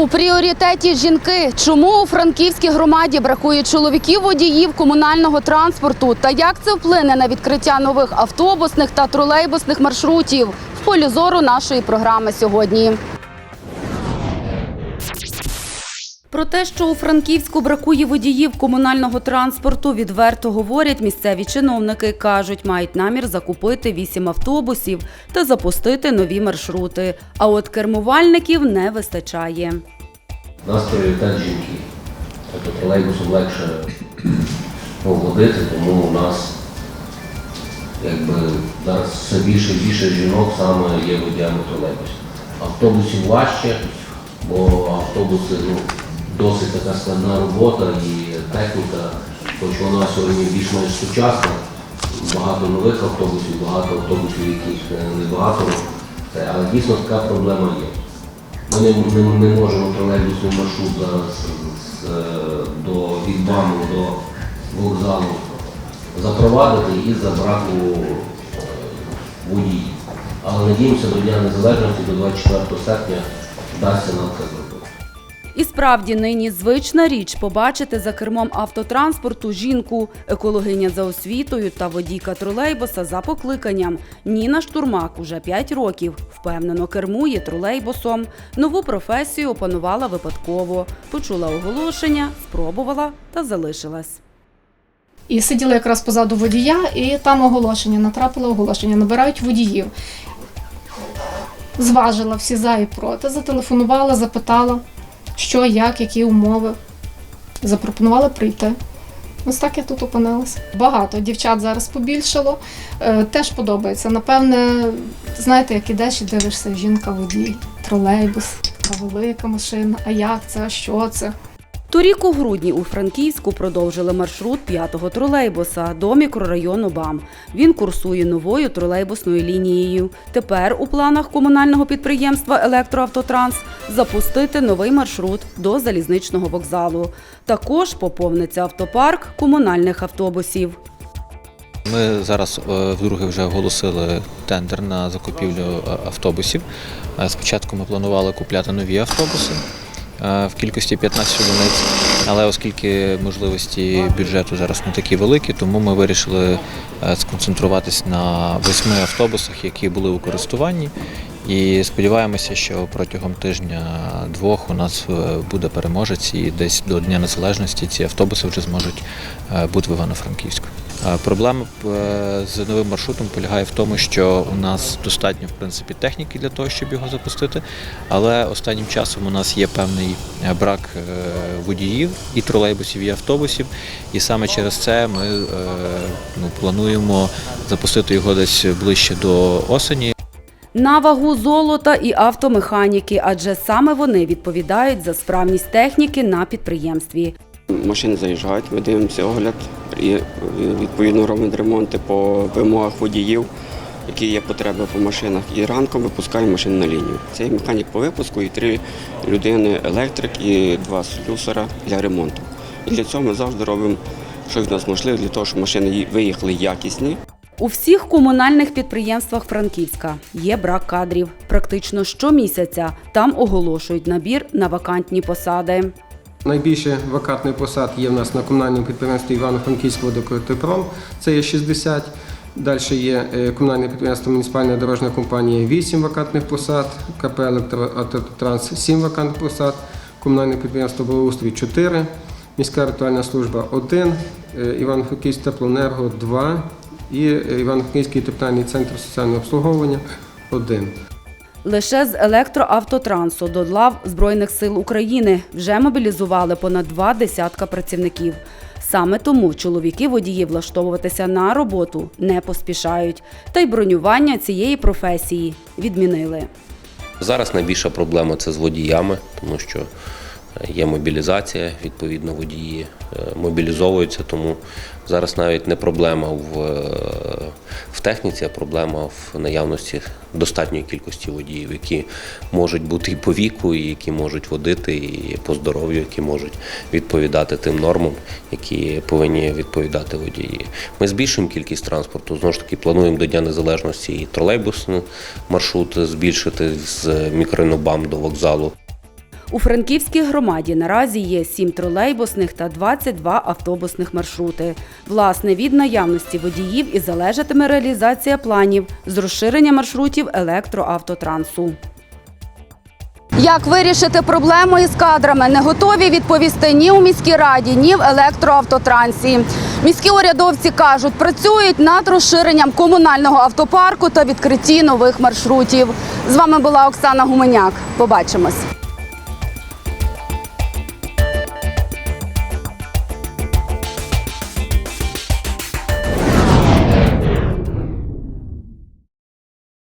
У пріоритеті жінки. Чому у франківській громаді бракує чоловіків водіїв комунального транспорту та як це вплине на відкриття нових автобусних та тролейбусних маршрутів? В полі зору нашої програми сьогодні. Про те, що у Франківську бракує водіїв комунального транспорту, відверто говорять місцеві чиновники. кажуть, мають намір закупити вісім автобусів та запустити нові маршрути. А от кермувальників не вистачає. У нас пріоритет жінки. Тобто тролейбусом легше ну, водити, тому у нас якби зараз все більше і більше жінок саме є водіями тролейбусів. Автобусів важче, бо автобуси ну, досить така складна робота і техніка, хоч вона сьогодні більш-менш сучасна, багато нових автобусів, багато автобусів, яких е, небагато, але дійсно така проблема є. Ми не, не, не можемо тролейбусний маршрут зараз з, е, до, від БАМу до вокзалу запровадити із-за браку е, водіїв. Але надіємося до Дня Незалежності, до 24 серпня вдасться нам це зробити. І справді нині звична річ побачити за кермом автотранспорту жінку, екологиня за освітою та водійка тролейбуса за покликанням. Ніна Штурмак уже 5 років впевнено кермує тролейбусом. Нову професію опанувала випадково. Почула оголошення, спробувала та залишилась. І сиділа якраз позаду водія, і там оголошення, натрапила оголошення, набирають водіїв. Зважила всі за і проти, зателефонувала, запитала, що, як, які умови. Запропонували прийти. Ось так я тут опинилася. Багато дівчат зараз побільшало. Е, теж подобається. Напевне, знаєте, як ідеш і дивишся, жінка водій, тролейбус, велика машина. А як це? А що це? Торік у грудні у Франківську продовжили маршрут п'ятого тролейбуса до мікрорайону БАМ. Він курсує новою тролейбусною лінією. Тепер у планах комунального підприємства Електроавтотранс запустити новий маршрут до залізничного вокзалу. Також поповниться автопарк комунальних автобусів. Ми зараз е, вдруге вже оголосили тендер на закупівлю е, автобусів. Е, Спочатку ми планували купляти нові автобуси в кількості 15 одиниць, але оскільки можливості бюджету зараз не такі великі, тому ми вирішили е, сконцентруватись на восьми автобусах, які були у користуванні. І сподіваємося, що протягом тижня-двох у нас е, буде переможець, і десь до Дня Незалежності ці автобуси вже зможуть е, бути в Івано-Франківську. Проблема е, з новим маршрутом полягає в тому, що у нас достатньо в принципі техніки для того, щоб його запустити, але останнім часом у нас є певний е, брак е, водіїв і тролейбусів, і автобусів, і саме через це ми ну, плануємо запустити його десь ближче до осені. На вагу золота і автомеханіки, адже саме вони відповідають за справність техніки на підприємстві. Машини заїжджають, ми дивимося огляд відповідно робимо ремонти по вимогах водіїв, які є потреби по машинах. І ранком випускаємо машини на лінію. Це механік по випуску і три людини електрик і два слюсара для ремонту. І для цього ми завжди робимо, що від нас можливо, для того, щоб машини виїхали якісні. У всіх комунальних підприємствах Франківська є брак кадрів. Практично щомісяця там оголошують набір на вакантні посади. Найбільше вакантних посад є в нас на комунальному підприємстві Івано-Франківський водокотепром, це є 60. Далі є е, комунальне підприємство Муніципальна дорожня компанія 8 вакантних посад, КП «Електроавтотранс» 7 вакантних посад, комунальне підприємство «Благоустрій» 4, міська ритуальна служба 1, е, Івано-Франківський теплоенерго 2 і е, Івано-Франківський тепловий центр соціального обслуговування 1. Лише з електроавтотрансу до лав Збройних сил України вже мобілізували понад два десятка працівників. Саме тому чоловіки водії влаштовуватися на роботу не поспішають. Та й бронювання цієї професії відмінили. Зараз найбільша проблема це з водіями, тому що є мобілізація, відповідно, водії е, мобілізовуються, тому зараз навіть не проблема в, е, в техніці, а проблема в наявності достатньої кількості водіїв, які можуть бути і по віку, і які можуть водити, і по здоров'ю, які можуть відповідати тим нормам, які повинні відповідати водії. Ми збільшуємо кількість транспорту. Знову ж таки, плануємо до Дня Незалежності і тролейбусний маршрут збільшити з мікрорайону до вокзалу. У Франківській громаді наразі є 7 тролейбусних та 22 автобусних маршрути. Власне, від наявності водіїв і залежатиме реалізація планів з розширення маршрутів електроавтотрансу. Як вирішити проблему із кадрами, не готові відповісти ні у міській раді, ні в електроавтотрансі. Міські урядовці кажуть, працюють над розширенням комунального автопарку та відкритті нових маршрутів. З вами була Оксана Гуменяк. Побачимось.